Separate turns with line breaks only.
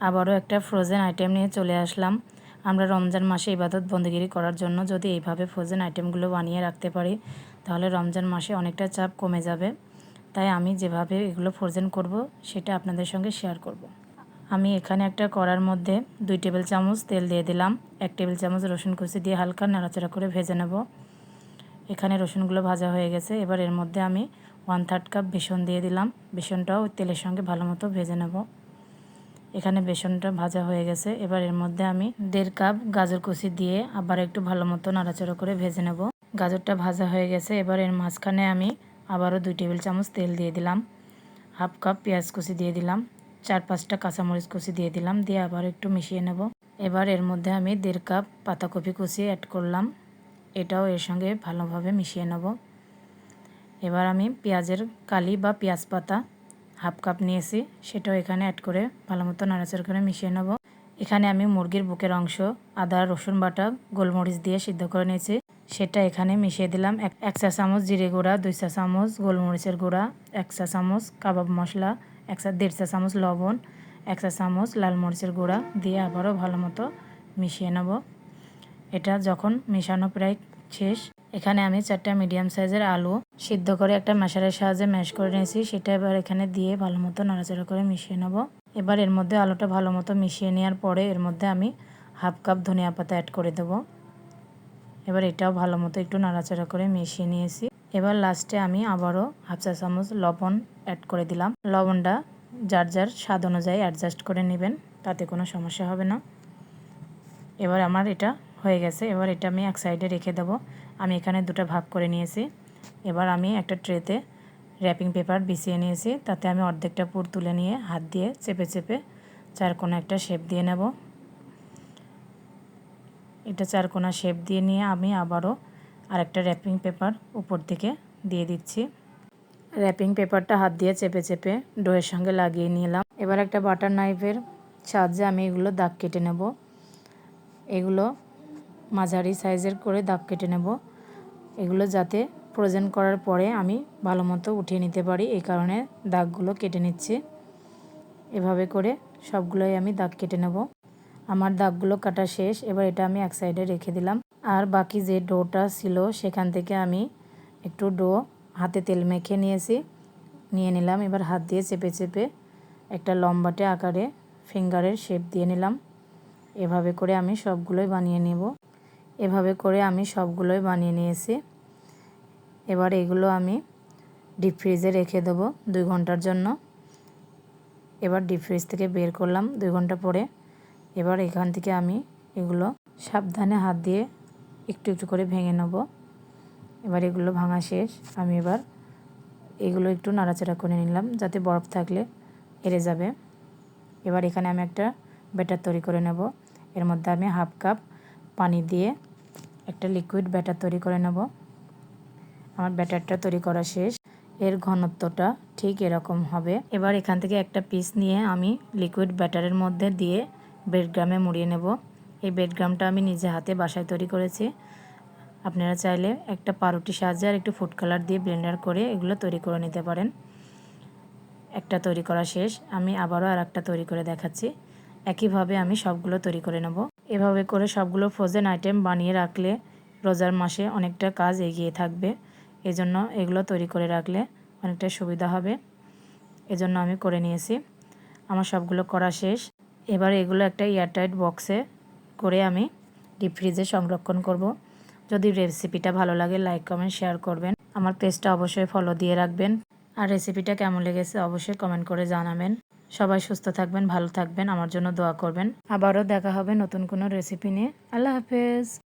আবারও একটা frozen item নিয়ে চলে আসলাম। আমরা রমজান মাসে ইবাদত বন্দিগিরি করার জন্য যদি এইভাবে ফ্রোজেন আইটেমগুলো বানিয়ে রাখতে পারি, তাহলে রমজান মাসে অনেকটা চাপ কমে যাবে। তাই আমি যেভাবে এগুলো ফ্রোজেন করব, সেটা আপনাদের সঙ্গে শেয়ার করব। আমি এখানে একটা কড়ার মধ্যে দুই টেবিল চামচ তেল দিয়ে দিলাম। এক টেবিল চামচ রসুন কুচি দিয়ে হালকা নাড়াচাড়া করে ভেজে নেব। এখানে রসুনগুলো ভাজা হয়ে গেছে। এবার এর মধ্যে আমি ওয়ান থার্ড কাপ বেসন দিয়ে দিলাম। বেসনটাও তেলের সঙ্গে ভালো মতো ভেজে নেব। এখানে বেসনটা ভাজা হয়ে গেছে। এবার এর মধ্যে আমি দেড় কাপ গাজর কুচি দিয়ে আবার একটু ভালো মতো নাড়াচাড়া করে ভেজে নেব। গাজরটা ভাজা হয়ে গেছে। এবার এর মাঝখানে আমি আবারও দুই টেবিল চামচ তেল দিয়ে দিলাম। হাফ কাপ পেঁয়াজ কুচি দিয়ে দিলাম। চার পাঁচটা কাঁচামরিচ কুচি দিয়ে দিলাম। দিয়ে আবার একটু মিশিয়ে নেব। এবার এর মধ্যে আমি দেড় কাপ পাতাকপি কুচি অ্যাড করলাম। এটাও এর সঙ্গে ভালোভাবে মিশিয়ে নেব। এবার আমি পেঁয়াজের কালি বা পেঁয়াজ পাতা হাফ কাপ নিয়েছি, সেটাও এখানে অ্যাড করে ভালো মতো নাড়াচাড়া করে মিশিয়ে নেব। এখানে আমি মুরগির বুকের অংশ, আদা, রসুন বাটা, গোলমরিচ দিয়ে সিদ্ধ করে নিয়েছি। সেটা এখানে মিশিয়ে দিলাম। এক চা চামচ জিরে গুঁড়া, দুই চা চামচ গোলমরিচের গুঁড়া, এক চা চামচ কাবাব মশলা, এক চা, দেড় চা চামচ লবণ, এক চা চামচ লাল মরিচের গুঁড়া দিয়ে আবারও ভালো মতো মিশিয়ে নেব। এটা যখন মেশানো প্রায় শেষ, এখানে আমি চারটা মিডিয়াম সাইজের আলু সিদ্ধ করে একটা ম্যাশারের সাহায্যে ম্যাশ করে নিয়েছি। সেটা এবার এখানে দিয়ে ভালো মতো নাড়াচাড়া করে মিশিয়ে নেব। এবার এর মধ্যে আলুটা ভালো মতো মিশিয়ে নেওয়ার পরে এর মধ্যে আমি হাফ কাপ ধনিয়া পাতা অ্যাড করে দেব। এবার এটাও ভালো মতো একটু নাড়াচাড়া করে মিশিয়ে নিয়েছি। এবার লাস্টে আমি আবারও হাফ চা চামচ লবণ অ্যাড করে দিলাম। লবণটা যার যার স্বাদ অনুযায়ী অ্যাডজাস্ট করে নেবেন, তাতে কোনো সমস্যা হবে না। এবার আমার এটা হয়ে গেছে। এবার এটা আমি এক সাইডে রেখে দেবো। আমি এখানে দুটো ভাগ করে নিয়েছি। এবার আমি একটা ট্রেতে র্যাপিং পেপার বিছিয়ে নিয়েছি। তাতে আমি অর্ধেকটা পুর তুলে নিয়ে হাত দিয়ে চেপে চেপে চার কোনো একটা শেপ দিয়ে নেব। এটা চার কোনা শেপ দিয়ে নিয়ে আমি আবারও আরেকটা র্যাপিং পেপার উপর থেকে দিয়ে দিচ্ছি। র্যাপিং পেপারটা হাত দিয়ে চেপে চেপে ডোয়ের সঙ্গে লাগিয়ে নিলাম। এবার একটা বাটার নাইফের সাহায্যে আমি এগুলো দাগ কেটে নেব। এগুলো মাঝারি সাইজের করে দাগ কেটে নেব। এগুলো যাতে ফ্রোজেন করার পরে আমি ভালো মতো উঠিয়ে নিতে পারি। এই কারণে দাগগুলো কেটে নিচ্ছি। এভাবে করে সবগুলোই আমি দাগ কেটে নেব। আমার দাগগুলো কাটা শেষ। এবার এটা আমি এক সাইডে রেখে দিলাম। আর বাকি যে ডোটা ছিল, সেখান থেকে আমি একটু ডো হাতে তেল মেখে নিয়েছি। নিয়ে নিলাম। এবার হাত দিয়ে চেপে চেপে একটা লম্বাটে আকারে ফিঙ্গারের শেপ দিয়ে নিলাম। এভাবে করে আমি সবগুলোই বানিয়ে নেব। এভাবে করে আমি সবগুলোই বানিয়ে নিয়েছি। এবার এগুলো আমি ডিপ ফ্রিজে রেখে দেবো দুই ঘণ্টার জন্য। এবার ডিপ ফ্রিজ থেকে বের করলাম দুই ঘণ্টা পরে। এবার এখান থেকে আমি এগুলো সাবধানে হাত দিয়ে একটু একটু করে ভেঙে নেব। এবার এগুলো ভাঙা শেষ। আমি এবার এগুলো একটু নাড়াচাড়া করে নিলাম যাতে বরফ থাকলে এড়ে যাবে। এবার এখানে আমি একটা ব্যাটার তৈরি করে নেব। এর মধ্যে আমি হাফ কাপ পানি দিয়ে একটা লিকুইড ব্যাটার তৈরি করে নেব। আমার ব্যাটারটা তৈরি করা শেষ। এর ঘনত্বটা ঠিক এরকম হবে। এবার এখান থেকে একটা পিস নিয়ে আমি লিকুইড ব্যাটারের মধ্যে দিয়ে বেডগ্রামে মুড়িয়ে নেব। এই বেডগ্রামটা আমি নিজে হাতে বাসায় তৈরি করেছি। আপনারা চাইলে একটা পাউরুটি সাহায্যে আর একটু ফুড কালার দিয়ে ব্লেন্ডার করে এগুলো তৈরি করে নিতে পারেন। একটা তৈরি করা শেষ। আমি আবারও আর একটা তৈরি করে দেখাচ্ছি। একইভাবে আমি সবগুলো তৈরি করে নেব। এভাবে করে সবগুলো ফ্রোজেন আইটেম বানিয়ে রাখলে রোজার মাসে অনেকটা কাজ এগিয়ে থাকবে। এজন্য এগুলো তৈরি করে রাখলে অনেকটা সুবিধা হবে। এজন্য আমি করে নিয়েছি। আমার সবগুলো করা শেষ। এবার এগুলো একটা এয়ারটাইট বক্সে করে আমি ডিপ ফ্রিজে সংরক্ষণ করব। যদি রেসিপিটা ভালো লাগে, লাইক, কমেন্ট, শেয়ার করবেন। আমার পেজটা অবশ্যই ফলো দিয়ে রাখবেন। আর রেসিপিটা কেমন লেগেছে অবশ্যই কমেন্ট করে জানাবেন। সবাই সুস্থ থাকবেন, ভালো থাকবেন, আমার জন্য দোয়া করবেন। আবারও দেখা হবে নতুন কোনো রেসিপি নিয়ে। আল্লাহ হাফেজ।